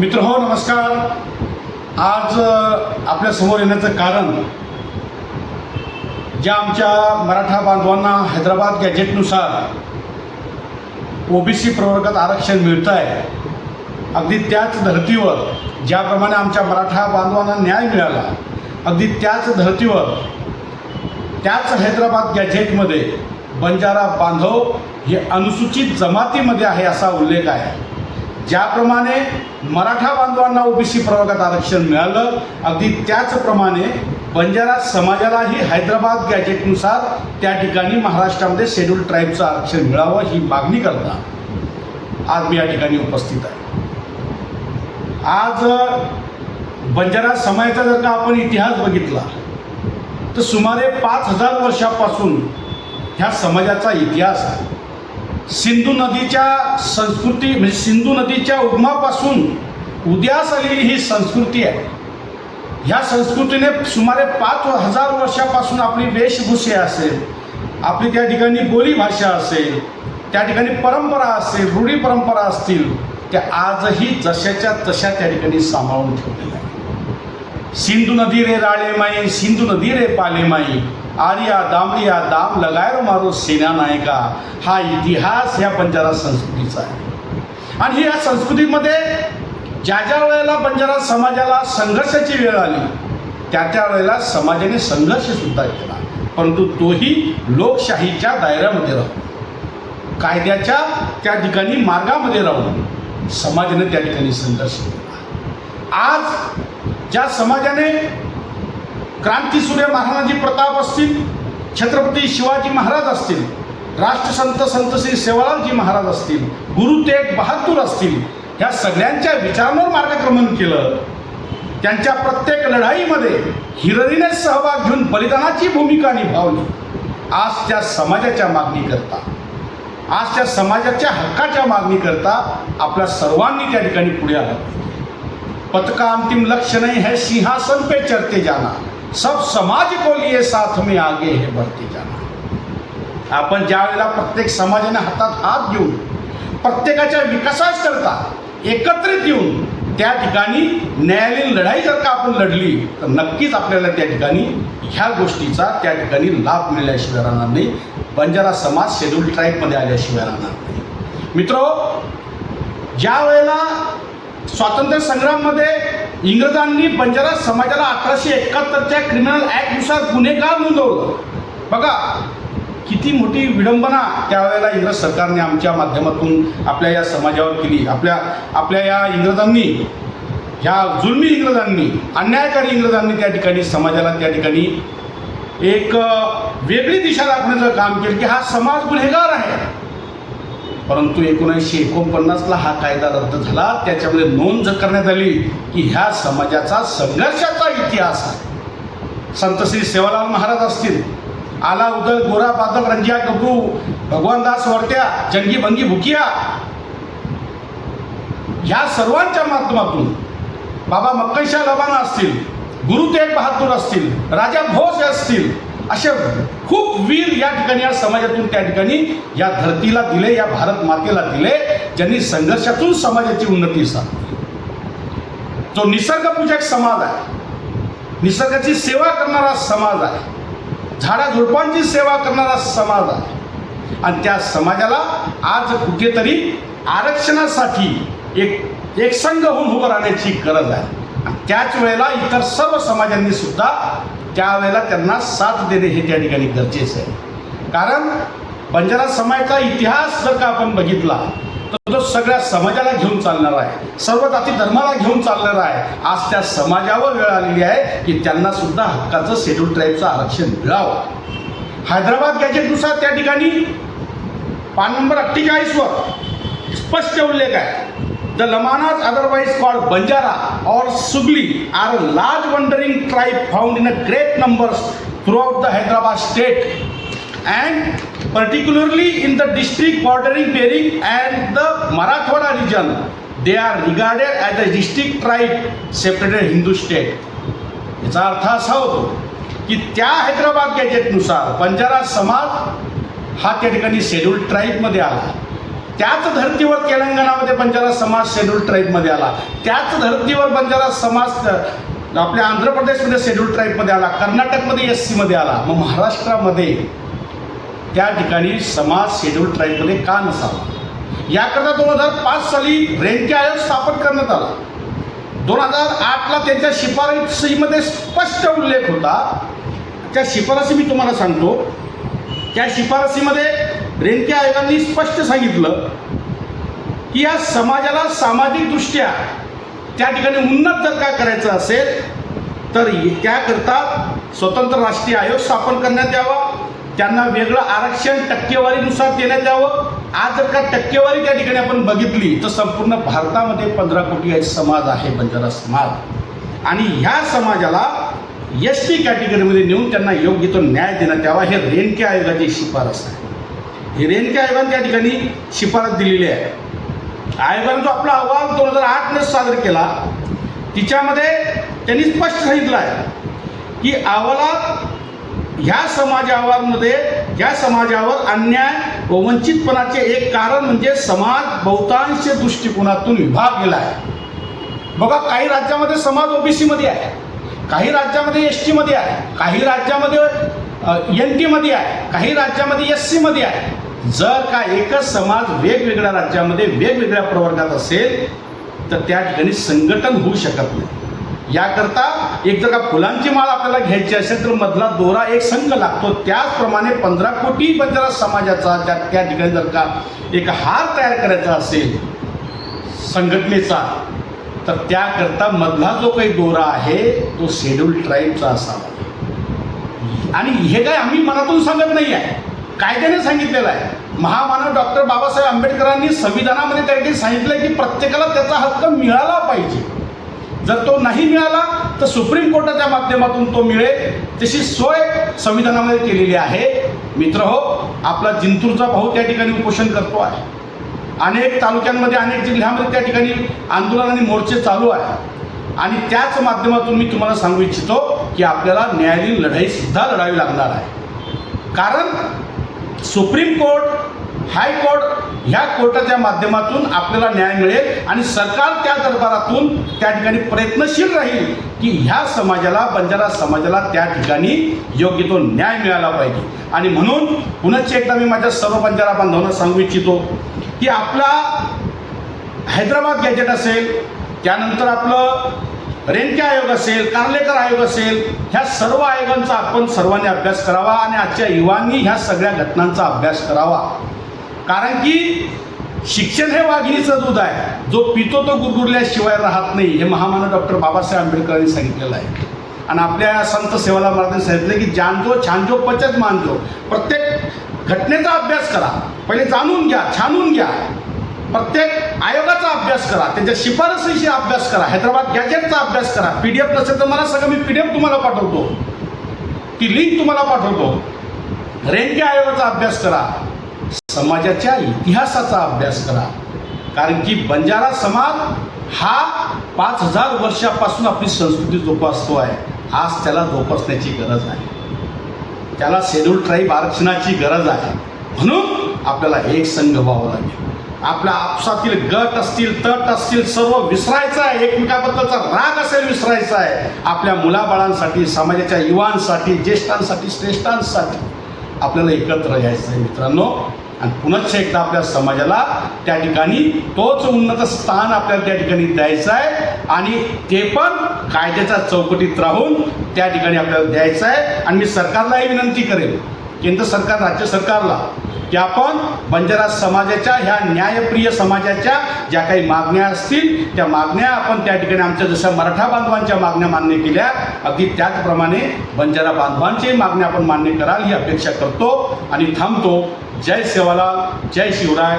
मित्र हो नमस्कार. आज आपल्यासमोर आपल्यासमोर येण्याचं कारण ज्या आमच्या मराठा बांधवांना हैदराबाद गॅजेटनुसार ओबीसी प्रवर्गात आरक्षण मिळतं आहे अगदी त्याच धर्तीवर ज्याप्रमाणे आमच्या मराठा बांधवांना न्याय मिळाला अगदी त्याच धर्तीवर त्याच हैदराबाद गॅझेटमध्ये बंजारा बांधव हे अनुसूचित जमातीमध्ये आहे असा उल्लेख आहे. ज्याप्रमाणे मराठा बांधवांना ओबीसी प्रवर्गात आरक्षण मिळालं अगदी त्याचप्रमाणे बंजारा समाजालाही हैदराबाद गॅजेटनुसार त्या ठिकाणी महाराष्ट्रामध्ये शेड्यूल ट्राईबचं आरक्षण मिळावं ही मागणी करता आज मी या ठिकाणी उपस्थित आहे. आज बंजारा समाजाचा जर का आपण इतिहास बघितला तर सुमारे पाच हजार वर्षापासून ह्या समाजाचा इतिहास आहे. सिंधू नदीच्या संस्कृती म्हणजे सिंधू नदीच्या उगमापासून उदयास आलेली ही संस्कृती आहे. ह्या संस्कृतीने सुमारे पाच हजार वर्षापासून आपली वेशभूषा असेल आपली त्या ठिकाणी बोलीभाषा असेल त्या ठिकाणी परंपरा असेल रूढी परंपरा असतील त्या आजही जशाच्या तशा त्या ठिकाणी सांभाळून ठेवलेल्या आहेत. सिंधू नदी रे राळे माई सिंधू नदी रे पाले माई आर्या दामरिया दाम लगायर मारो सेना नायका हा इतिहास ह्या बंजारा संस्कृतीचा आहे. आणि ह्या संस्कृतीमध्ये ज्या ज्या वेळेला बंजारा समाजाला संघर्षाची वेळ आली त्या त्या वेळेला समाजाने संघर्ष सुद्धा केला. परंतु तोही लोकशाहीच्या दायऱ्यामध्ये राहून कायद्याच्या त्या ठिकाणी मार्गामध्ये राहून समाजाने त्या ठिकाणी संघर्ष केला. आज ज्या समाजाने क्रांतीसूर्य महाराजांची प्रताप असतील छत्रपती शिवाजी महाराज असतील राष्ट्रसंत संत श्री सेवालालजी महाराज असतील गुरु तेग बहादूर असतील ह्या सगळ्यांच्या विचारांवर मार्गक्रमण केलं. त्यांच्या प्रत्येक लढाईमध्ये हिररीने सहभाग घेऊन बलिदानाची भूमिका निभावली. आज त्या समाजाच्या मागणीकरता आज त्या समाजाच्या हक्काच्या मागणीकरता आपल्या सर्वांनी त्या ठिकाणी पुढे आलं. पथका अंतिम लक्ष नाही है सिंहासन पे चर्चे जाना सब समाज को लिए साथ में आगे है बढ़ते जाना। आपण ज्या वेळेला प्रत्येक समाजाने हातात हात घेऊन प्रत्येकाच्या विकासाकरता एकत्रित येऊन त्या ठिकाणी न्यायालयीन लढाई जर का आपण लढली तर नक्कीच आपल्याला त्या ठिकाणी ह्या गोष्टीचा त्या ठिकाणी लाभ मिळाल्याशिवाय राहणार नाही. बंजारा समाज शेड्यूल ट्राईबमध्ये आल्याशिवाय राहणार नाही. मित्रो ज्या वेळेला स्वातंत्र्य संग्राममध्ये इंग्रजांनी बंजारा समाजाला अठराशे एकाहत्तरच्या क्रिमिनल ॲक्टनुसार गुन्हेगार नोंदवलं. बघा किती मोठी विडंबना त्यावेळेला इंग्रज सरकारने आमच्या माध्यमातून आपल्या या समाजावर केली. आपल्या आपल्या या इंग्रजांनी ह्या जुलमी इंग्रजांनी अन्यायकारी इंग्रजांनी त्या ठिकाणी समाजाला त्या ठिकाणी एक वेगळी दिशा दाखवण्याचं काम केलं की हा समाज गुन्हेगार आहे. परंतु एकोणीसशे एकोणपन्नासला हा कायदा रद्द झाला. त्याच्यामध्ये नोंद करण्यात आली की ह्या समाजाचा संघर्षाचा इतिहास आहे. संत श्री सेवालाल महाराज असतील. आला उदल गोरा बादल रंजिया गबरू भगवानदास वरट्या जंगी भंगी भुकिया. ह्या सर्वांच्या माध्यमातून बाबा मक्कैशा लबाना असतील गुरु तेग बहादूर असतील राजा भोज असतील असे खूप वीर या ठिकाणी या समाजातून त्या ठिकाणी या धरतीला दिले या भारत मातेला दिले ज्यांनी संघर्षातून समाजाची उन्नती साधली. जो निसर्गपूजक समाज आहे. निसर्गाची सेवा करणारा समाज आहे. झाडाझुडपांची सेवा करणारा समाज आहे. आणि त्या समाजाला आज कुठेतरी आरक्षणासाठी एक एक संघ होऊन उभं राहण्याची गरज आहे. आणि त्याच वेळेला इतर सर्व समाजांनी सुद्धा त्यावेळेला त्यांना साथ देणे हे त्या ठिकाणी गरजेचं आहे. कारण बंजारा समाजाचा इतिहास जर का आपण बघितला तर तो सगळ्या समाजाला घेऊन चालणार आहे. सर्व जाती धर्माला घेऊन चालणार आहे. आज त्या समाजावर वेळ आलेली आहे की त्यांना सुद्धा हक्काचं शेड्यूल ट्राईबचं आरक्षण मिळावं. हैदराबाद गॅजेटनुसार त्या ठिकाणी पान नंबर अठ्ठेचाळीसवर स्पष्ट उल्लेख आहे. The Lamanas otherwise called Banjara or Sugali are large wandering tribe found in a great numbers throughout the Hyderabad state and particularly in the district bordering Berar and the Marathwada region they are regarded as the district tribe separated Hindu state याचा अर्थ असा होतो की त्या हैदराबाद गॅजेटनुसार बंजारा समाज हा त्या ठिकाणी शेड्यूल्ड ट्राईबमध्ये आला. त्याच धर्तीवर तेलंगणामध्ये बंजारा समाज शेड्यूल ट्राईबमध्ये आला. त्याच धर्तीवर बंजारा समाज आपल्या आंध्र प्रदेशमध्ये शेड्यूल ट्राईबमध्ये आला कर्नाटकमध्ये एस सीमध्ये आला मग महाराष्ट्रामध्ये त्या ठिकाणी समाज शेड्यूल ट्राईबमध्ये का नसावा? याकरता दोन हजार पाच साली रेंके आयोग स्थापन करण्यात आला. दोन हजार आठला त्यांच्या शिफारसीमध्ये स्पष्ट उल्लेख होता. त्या शिफारसी मी तुम्हाला सांगतो. त्या शिफारसीमध्ये रेणके आयोगांनी स्पष्ट सांगितलं की या समाजाला सामाजिकदृष्ट्या त्या ठिकाणी उन्नत जर का करायचं असेल तर त्याकरता स्वतंत्र राष्ट्रीय आयोग स्थापन करण्यात यावा. त्यांना वेगळं आरक्षण टक्केवारीनुसार देण्यात यावं. आज जर का टक्केवारी त्या ठिकाणी आपण बघितली तर संपूर्ण भारतामध्ये पंधरा कोटी समाज आहे बंजारा समाज. आणि ह्या समाजाला एस टी कॅटेगरीमध्ये नेऊन त्यांना योग्य तो न्याय देण्यात यावा हे रेणके आयोगाची शिफारस आहे. रेणके आयोगाने त्या ठिकाणी शिफारस दिलेली आहे. आयोगाने जो आपला अहवाल दोन हजार आठने सादर केला तिच्यामध्ये त्यांनी स्पष्ट सांगितलं आहे की अहवालात ह्या समाजावरमध्ये या समाजावर अन्याय व वंचितपणाचे एक कारण म्हणजे समाज बहुतांश दृष्टिकोनातून विभागलेला आहे. बघा काही राज्यामध्ये समाज ओबीसीमध्ये आहे काही राज्यामध्ये एस टीमध्ये आहे काही राज्यामध्ये एन टीमध्ये आहे काही राज्यामध्ये एस सीमध्ये आहे. जर का एकच समाज वेगवेगळ्या राज्यामध्ये वेगवेगळ्या प्रवर्गात असेल तर त्या ठिकाणी संघटन होऊ शकत नाही. याकरता एक जर का फुलांची माळ आपल्याला घ्यायची असेल तर मधला दोरा एक संघ लागतो. त्याचप्रमाणे पंधरा कोटी बंजारा समाजाचा त्या त्या ठिकाणी जर का एक हार तयार करायचा असेल संघटनेचा तर त्याकरता मधला जो काही दोरा आहे तो शेड्यूल ट्राईबचा असावा. आणि हे काय आम्ही मनातून सांगत नाही आहे कायद्याने सांगितलेलं आहे. महामानव डॉक्टर बाबासाहेब आंबेडकरांनी संविधानामध्ये त्या ठिकाणी सांगितलं की प्रत्येकाला त्याचा हक्क मिळाला पाहिजे. जर तो नाही मिळाला तर सुप्रीम कोर्टाच्या माध्यमातून तो मिळेल. तशी सोय संविधानामध्ये केलेली आहे. मित्र हो आपला जिंतूरचा भाऊ त्या ठिकाणी उपोषण करतो आहे. अनेक तालुक्यांमध्ये अनेक जिल्ह्यामध्ये त्या ठिकाणी आंदोलन आणि मोर्चे चालू आहे. आणि त्याच माध्यमातून मी तुम्हाला सांगू इच्छितो की आपल्याला न्यायालयीन लढाईसुद्धा लढावी लागणार आहे. कारण सुप्रीम कोर्ट हायकोर्ट ह्या कोर्टाच्या माध्यमातून आपल्याला न्याय मिळेल आणि सरकार त्या दरबारातून त्या ठिकाणी प्रयत्नशील राहील की ह्या समाजाला बंजारा समाजाला त्या ठिकाणी योग्य तो न्याय मिळाला पाहिजे. आणि म्हणून पुनश्च एकदा मी माझ्या सर्व बंजारा बांधवांना सांगू इच्छितो की आपला हैदराबाद गॅजेट असेल त्यानंतर आपलं रेणके आयोग असेल कार्लेकर आयोग असेल ह्या सर्व आयोगांचा आपण सर्वांनी अभ्यास करावा आणि आजच्या युवांनी ह्या सगळ्या घटनांचा अभ्यास करावा. कारण की शिक्षण हे वाघिणीचं दूध आहे. जो पितो तो गुरगुरल्याशिवाय राहत नाही हे महामानव डॉक्टर बाबासाहेब आंबेडकरांनी सांगितलेलं आहे. आणि आपल्या संत सेवाला महाराजांनी सांगितलं की जानजो छानजो पचत मानजो. प्रत्येक घटनेचा अभ्यास करा. पहिले जाणून घ्या छानून घ्या. प्रत्येक आयोगाचा अभ्यास करा त्यांच्या शिफारसीशी अभ्यास करा हैदराबाद गॅजेटचा अभ्यास करा. पी डी एफ नसेल तर मला सगळं मी पी डी एफ तुम्हाला पाठवतो. ती लिंक तुम्हाला पाठवतो. रेणके आयोगाचा अभ्यास करा. समाजाच्या इतिहासाचा अभ्यास करा. कारण की बंजारा समाज हा पाच हजार वर्षापासून आपली संस्कृती जोपासतो आहे आज त्याला जोपासण्याची गरज आहे. त्याला शेड्यूल ट्राईब आरक्षणाची गरज आहे. म्हणून आपल्याला एक संघ व्हावं लागेल. आपल्या आपसातील गट असतील तट असतील सर्व विसरायचं आहे. एकमेकाबद्दलचा राग असेल विसरायचा आहे. आपल्या मुलाबाळांसाठी समाजाच्या युवांसाठी ज्येष्ठांसाठी श्रेष्ठांसाठी आपल्याला एकत्र यायचं आहे मित्रांनो. आणि पुनश्च एकदा आपल्या समाजाला त्या ठिकाणी तोच उन्नत स्थान आपल्याला त्या ठिकाणी द्यायचं आहे. आणि ते पण कायद्याच्या चौकटीत राहून त्या ठिकाणी आपल्याला द्यायचं आहे. आणि मी सरकारलाही विनंती करेन. केंद्र सरकार राज्य सरकारला की आपण बंजारा समाजाच्या ह्या न्यायप्रिय समाजाच्या ज्या काही मागण्या असतील त्या मागण्या आपण त्या ठिकाणी आमच्या जशा मराठा बांधवांच्या मागण्या मान्य केल्या अगदी त्याचप्रमाणे बंजारा बांधवांच्याही मागण्या आपण मान्य कराल ही अपेक्षा करतो आणि थांबतो. जय सेवालाल जय शिवराय.